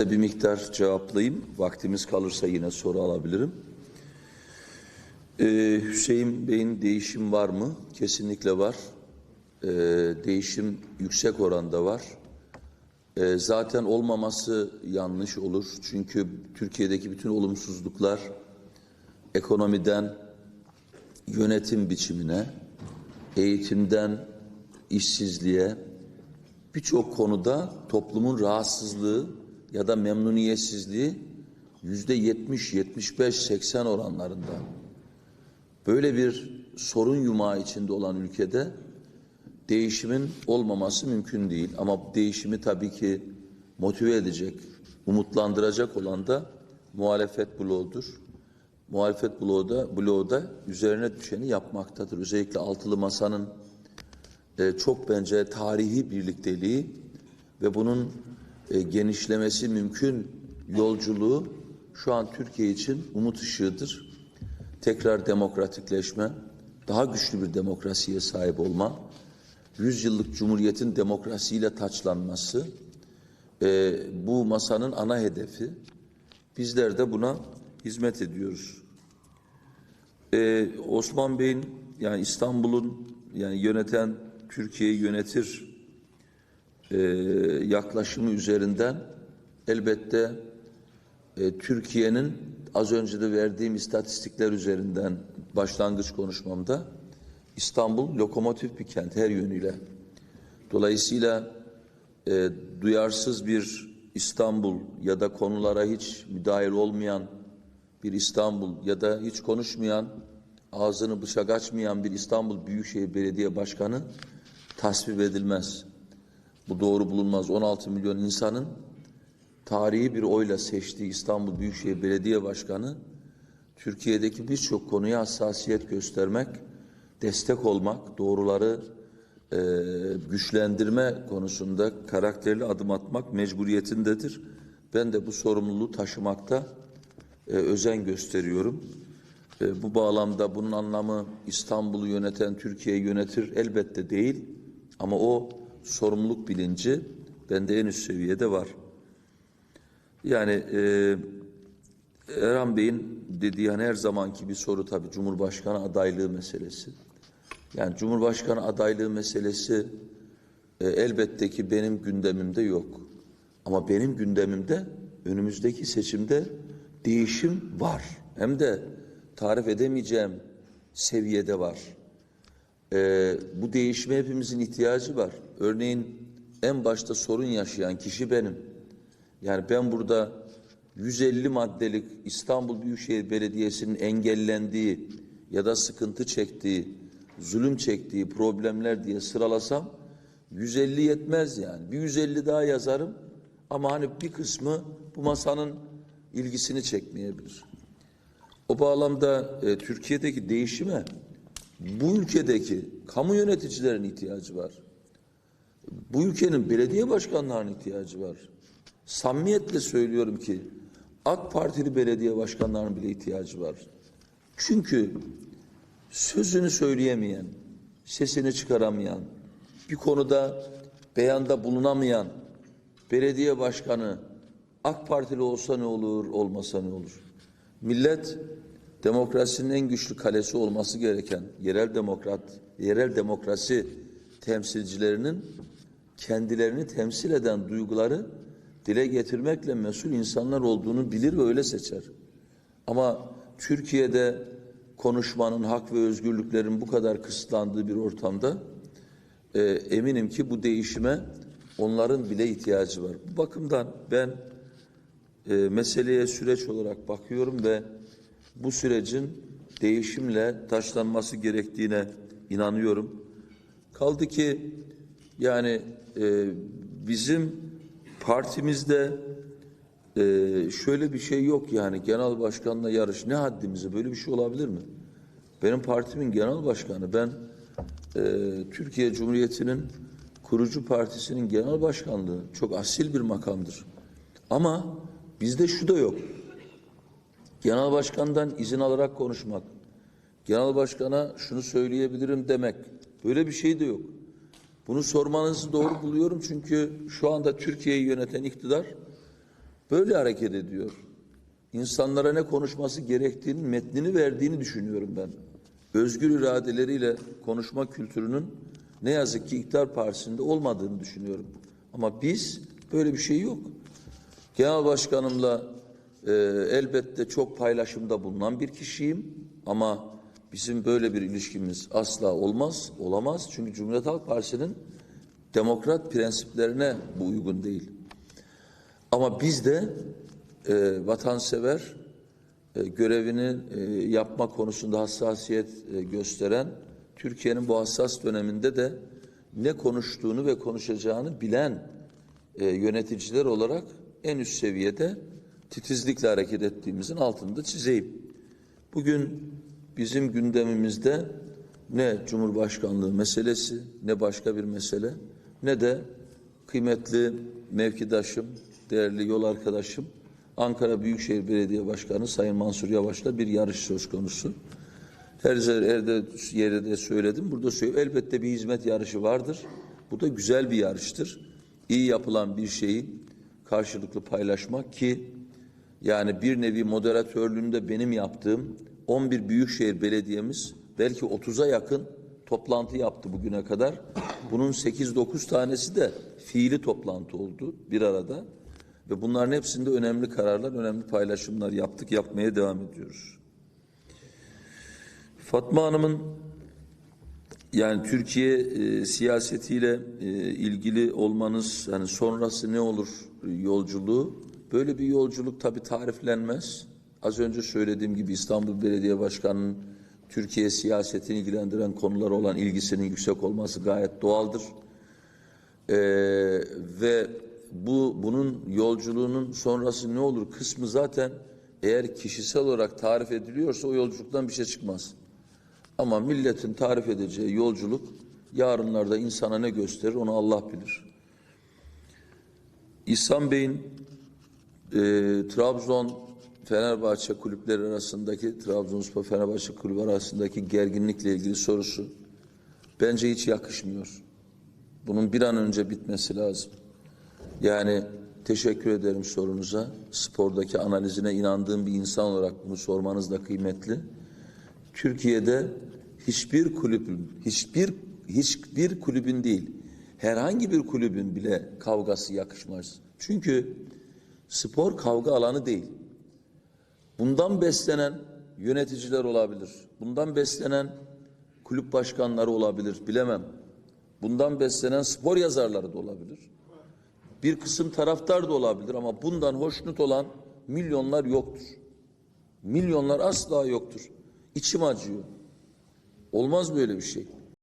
Bir miktar cevaplayayım. Vaktimiz kalırsa yine soru alabilirim. Ee, Hüseyin Bey'in değişim var mı? Kesinlikle var. Ee, değişim yüksek oranda var. Ee, zaten olmaması yanlış olur. Çünkü Türkiye'deki bütün olumsuzluklar ekonomiden yönetim biçimine, eğitimden işsizliğe, birçok konuda toplumun rahatsızlığı ya da memnuniyetsizliği yüzde 70, 75, 80 oranlarında. Böyle bir sorun yumağı içinde olan ülkede değişimin olmaması mümkün değil. Ama değişimi tabii ki motive edecek, umutlandıracak olan da muhalefet bloğudur. Muhalefet bloğu da, bloğu da üzerine düşeni yapmaktadır. Özellikle altılı masanın e, çok bence tarihi birlikteliği ve bunun e, genişlemesi mümkün yolculuğu şu an Türkiye için umut ışığıdır. Tekrar demokratikleşme, daha güçlü bir demokrasiye sahip olma, yüzyıllık cumhuriyetin demokrasiyle taçlanması e, bu masanın ana hedefi. Bizler de buna hizmet ediyoruz. Ee, Osman Bey'in yani İstanbul'un yani yöneten Türkiye'yi yönetir e, yaklaşımı üzerinden elbette e, Türkiye'nin az önce de verdiğim istatistikler üzerinden başlangıç konuşmamda İstanbul lokomotif bir kent her yönüyle. Dolayısıyla e, duyarsız bir İstanbul ya da konulara hiç müdahil olmayan bir İstanbul ya da hiç konuşmayan, ağzını bıçak açmayan bir İstanbul Büyükşehir Belediye Başkanı tasvip edilmez. Bu doğru bulunmaz. 16 milyon insanın tarihi bir oyla seçtiği İstanbul Büyükşehir Belediye Başkanı Türkiye'deki birçok konuya hassasiyet göstermek, destek olmak, doğruları e, güçlendirme konusunda karakterli adım atmak mecburiyetindedir. Ben de bu sorumluluğu taşımakta e, özen gösteriyorum. E, bu bağlamda bunun anlamı İstanbul'u yöneten Türkiye'yi yönetir elbette değil. Ama o sorumluluk bilinci bende en üst seviyede var. Yani e, Erhan Bey'in dediği hani her zamanki bir soru tabii Cumhurbaşkanı adaylığı meselesi. Yani Cumhurbaşkanı adaylığı meselesi e, elbette ki benim gündemimde yok. Ama benim gündemimde önümüzdeki seçimde değişim var. Hem de tarif edemeyeceğim seviyede var. Ee, bu değişime hepimizin ihtiyacı var. Örneğin en başta sorun yaşayan kişi benim. Yani ben burada 150 maddelik İstanbul Büyükşehir Belediyesi'nin engellendiği ya da sıkıntı çektiği, zulüm çektiği problemler diye sıralasam 150 yetmez yani. Bir 150 daha yazarım ama hani bir kısmı bu masanın ilgisini çekmeyebilir. O bağlamda e, Türkiye'deki değişime bu ülkedeki kamu yöneticilerin ihtiyacı var. Bu ülkenin belediye başkanlarının ihtiyacı var. Samimiyetle söylüyorum ki AK Partili belediye başkanlarının bile ihtiyacı var. Çünkü sözünü söyleyemeyen, sesini çıkaramayan, bir konuda beyanda bulunamayan belediye başkanı AK Partili olsa ne olur, olmasa ne olur? Millet demokrasinin en güçlü kalesi olması gereken yerel demokrat, yerel demokrasi temsilcilerinin kendilerini temsil eden duyguları dile getirmekle mesul insanlar olduğunu bilir ve öyle seçer. Ama Türkiye'de konuşmanın, hak ve özgürlüklerin bu kadar kısıtlandığı bir ortamda e, eminim ki bu değişime onların bile ihtiyacı var. Bu bakımdan ben e, meseleye süreç olarak bakıyorum ve bu sürecin değişimle taşlanması gerektiğine inanıyorum. Kaldı ki yani e, bizim partimizde e, şöyle bir şey yok yani genel başkanla yarış ne haddimize böyle bir şey olabilir mi? Benim partimin genel başkanı ben e, Türkiye Cumhuriyeti'nin kurucu partisinin genel başkanlığı çok asil bir makamdır. Ama bizde şu da yok. Genel başkandan izin alarak konuşmak, genel başkana şunu söyleyebilirim demek. Böyle bir şey de yok. Bunu sormanızı doğru buluyorum çünkü şu anda Türkiye'yi yöneten iktidar böyle hareket ediyor. İnsanlara ne konuşması gerektiğinin metnini verdiğini düşünüyorum ben. Özgür iradeleriyle konuşma kültürünün ne yazık ki iktidar partisinde olmadığını düşünüyorum. Ama biz böyle bir şey yok. Genel başkanımla e, elbette çok paylaşımda bulunan bir kişiyim ama bizim böyle bir ilişkimiz asla olmaz, olamaz. Çünkü Cumhuriyet Halk Partisi'nin demokrat prensiplerine bu uygun değil. Ama biz de e, vatansever e, görevini e, yapma konusunda hassasiyet e, gösteren Türkiye'nin bu hassas döneminde de ne konuştuğunu ve konuşacağını bilen e, yöneticiler olarak en üst seviyede titizlikle hareket ettiğimizin altını da çizeyim. Bugün bizim gündemimizde ne Cumhurbaşkanlığı meselesi ne başka bir mesele ne de kıymetli mevkidaşım, değerli yol arkadaşım Ankara Büyükşehir Belediye Başkanı Sayın Mansur Yavaş'la bir yarış söz konusu. Her yerde, yerde de söyledim. Burada söylüyorum. Elbette bir hizmet yarışı vardır. Bu da güzel bir yarıştır. İyi yapılan bir şeyi karşılıklı paylaşmak ki yani bir nevi moderatörlüğünde benim yaptığım 11 büyükşehir belediyemiz belki 30'a yakın toplantı yaptı bugüne kadar. Bunun 8-9 tanesi de fiili toplantı oldu bir arada. Ve bunların hepsinde önemli kararlar, önemli paylaşımlar yaptık, yapmaya devam ediyoruz. Fatma Hanım'ın yani Türkiye e, siyasetiyle e, ilgili olmanız hani sonrası ne olur e, yolculuğu böyle bir yolculuk tabii tariflenmez. Az önce söylediğim gibi İstanbul Belediye Başkanı'nın Türkiye siyasetini ilgilendiren konular olan ilgisinin yüksek olması gayet doğaldır. Ee, ve bu bunun yolculuğunun sonrası ne olur kısmı zaten eğer kişisel olarak tarif ediliyorsa o yolculuktan bir şey çıkmaz. Ama milletin tarif edeceği yolculuk yarınlarda insana ne gösterir onu Allah bilir. İhsan Bey'in e, Trabzon Fenerbahçe kulüpleri arasındaki Trabzonspor Fenerbahçe kulübü arasındaki gerginlikle ilgili sorusu bence hiç yakışmıyor. Bunun bir an önce bitmesi lazım. Yani teşekkür ederim sorunuza. Spordaki analizine inandığım bir insan olarak bunu sormanız da kıymetli. Türkiye'de hiçbir kulübün, hiçbir hiçbir kulübün değil, herhangi bir kulübün bile kavgası yakışmaz. Çünkü spor kavga alanı değil. Bundan beslenen yöneticiler olabilir. Bundan beslenen kulüp başkanları olabilir, bilemem. Bundan beslenen spor yazarları da olabilir. Bir kısım taraftar da olabilir ama bundan hoşnut olan milyonlar yoktur. Milyonlar asla yoktur. İçim acıyor. Olmaz böyle bir şey.